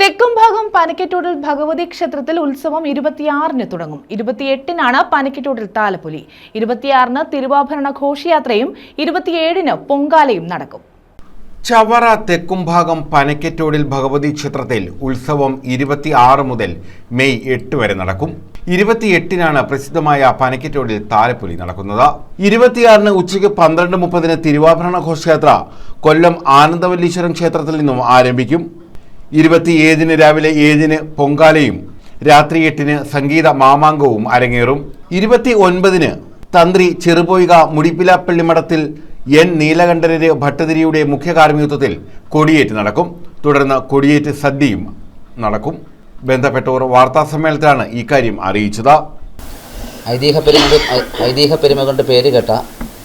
തെക്കുംഭാഗം പനക്കറ്റൂരിൽ ഭഗവതി ക്ഷേത്രത്തിൽ ഉത്സവം ഇരുപത്തിയാറിന് തുടങ്ങും. ഇരുപത്തിയെട്ടിനാണ് പനക്കറ്റൂരിൽ താലപ്പൊലി. ഇരുപത്തിയാറിന് തിരുവാഭരണ ഘോഷയാത്രയും ഇരുപത്തിയേഴിന് പൊങ്കാലയും നടക്കും. ചവറ തെക്കുംഭാഗം പനക്കറ്റോടിൽ ഭഗവതി ക്ഷേത്രത്തിൽ ഉത്സവം ഇരുപത്തിയാറ് മുതൽ മെയ് എട്ട് വരെ നടക്കും. ഇരുപത്തിയെട്ടിനാണ് പ്രസിദ്ധമായ പനക്കറ്റോടിൽ താലപ്പൊലി നടക്കുന്നത്. ഇരുപത്തിയാറിന് ഉച്ചയ്ക്ക് പന്ത്രണ്ട് മുപ്പതിന് തിരുവാഭരണ ഘോഷയാത്ര കൊല്ലം ആനന്ദവല്ലീശ്വരം ക്ഷേത്രത്തിൽ നിന്നും ആരംഭിക്കും. ഇരുപത്തിയേഴിന് രാവിലെ ഏഴിന് പൊങ്കാലയും രാത്രി എട്ടിന് സംഗീത മാമാങ്കവും അരങ്ങേറും. ഇരുപത്തി ഒൻപതിന് തന്ത്രി ചെറുപോയിക മുടിപ്പിലാപ്പള്ളി മഠത്തിൽ എൻ നീലകണ്ഠരര് ഭട്ടതിരിയുടെ മുഖ്യ കാർമ്മികത്വത്തിൽ കൊടിയേറ്റ് നടക്കും. തുടർന്ന് കൊടിയേറ്റ് സദ്യയും നടക്കും. ബന്ധപ്പെട്ടവർ വാർത്താസമ്മേളനത്തിലാണ് ഇക്കാര്യം അറിയിച്ചത്. ഐതിഹ്യ പെരുമ ഐതിഹ്യ പെരുമ പേര് കേട്ട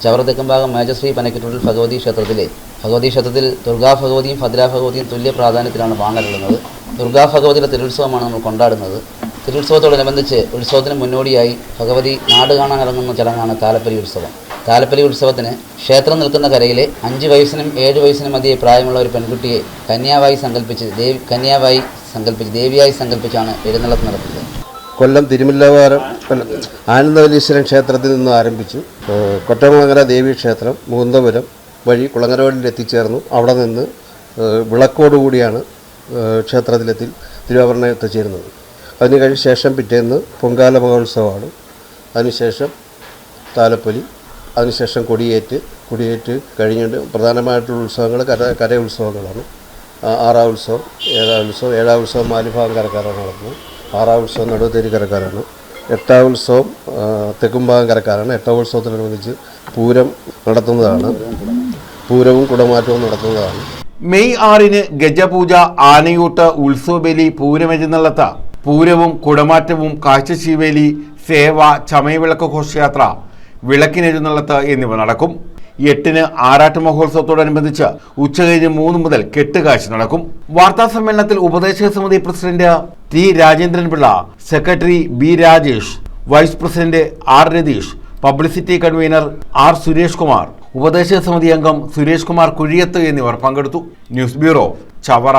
ചവറ തെക്കുംഭാഗം മേജശ്രീ പനക്കിട്ടുള്ളിൽ ഭഗവതി ക്ഷേത്രത്തിലെ ഭഗവതി ക്ഷേത്രത്തിൽ ദുർഗാ ഭഗവതിയും ഭദ്രാ ഭഗവതിയും തുല്യ പ്രാധാന്യത്തിലാണ് വാങ്ങലുള്ളത്. ദുർഗാ ഭഗവതിയുടെ തിരുത്സവമാണ് നമ്മൾ കൊണ്ടാടുന്നത്. തിരുത്സവത്തോടനുബന്ധിച്ച് ഉത്സവത്തിന് മുന്നോടിയായി ഭഗവതി നാട് കാണാൻ ഇറങ്ങുന്ന ചടങ്ങാണ് താലപ്പലി ഉത്സവം. താലപ്പലി ഉത്സവത്തിന് ക്ഷേത്രം നിൽക്കുന്ന കരയിലെ അഞ്ച് വയസ്സിനും ഏഴ് വയസ്സിനും മതിയെ പ്രായമുള്ള ഒരു പെൺകുട്ടിയെ കന്യാവായി സങ്കല്പിച്ച് ദേവി കന്യാവായി സങ്കല്പിച്ച് ദേവിയായി സങ്കല്പിച്ചാണ് എഴുന്നള്ളത്ത് നടത്തുന്നത്. കൊല്ലം തിരുമല്ലവാരം ആനന്ദവല്ലീശ്വരൻ ക്ഷേത്രത്തിൽ നിന്ന് ആരംഭിച്ചു. കൊട്ടമംഗല കൊറ്റമംഗല ദേവി ക്ഷേത്രം മുകുന്ദപുരം വഴി കുളങ്ങരവള്ളിൽ എത്തിച്ചേർന്നു. അവിടെ നിന്ന് വിളക്കോടുകൂടിയാണ് ക്ഷേത്രത്തിലെത്തി തിരുവാഭരണം എത്തിച്ചേരുന്നത്. അതിന് കഴിഞ്ഞ ശേഷം പിറ്റേന്ന് പൊങ്കാല മഹോത്സവമാണ്. അതിനുശേഷം താലപ്പൊലി അതിനുശേഷം കൊടിയേറ്റ് കൊടിയേറ്റ് കഴിഞ്ഞിട്ട് പ്രധാനമായിട്ടുള്ള ഉത്സവങ്ങൾ കര കര ഉത്സവങ്ങളാണ്. ആറാം ഉത്സവം ഏഴാം ഉത്സവം ഏഴാം ഉത്സവം മാലിഭാഗം കരക്കാരാണ് നടക്കുന്നത് ആറാം ഉത്സവം നടുവത്തേരി കരക്കാരാണ്. എട്ടാം ഉത്സവം തെക്കുംഭാഗം കരക്കാരാണ്. എട്ടാം ഉത്സവത്തിനനുബന്ധിച്ച് പൂരം നടത്തുന്നതാണ്. പൂരവും കുടമാറ്റവും നടത്തുന്നതാണ്. മെയ് ആറിന് ഗജപൂജ ആനയൂട്ട് ഉത്സവബലി പൂരമെഴുന്നള്ളത്ത് പൂരവും കുടമാറ്റവും കാഴ്ചശീവേലി സേവ ചമയവിളക്ക് ഘോഷയാത്ര വിളക്കിനെഴുന്നള്ളത്ത് എന്നിവ നടക്കും. എട്ടിന് ആറാട്ട് മഹോത്സവത്തോടനുബന്ധിച്ച് ഉച്ചകഴിഞ്ഞ് മൂന്ന് മുതൽ കെട്ടുകാഴ്ച നടക്കും. വാർത്താ സമ്മേളനത്തിൽ ഉപദേശക സമിതി president T Rajendran Pillai secretary B Rajesh vice president R Ratheesh publicity convener R Suresh Kumar ഉപദേശക സമിതി അംഗം സുരേഷ് കുമാർ കുഴിയത്ത് എന്നിവർ പങ്കെടുത്തു. News bureau Chavara.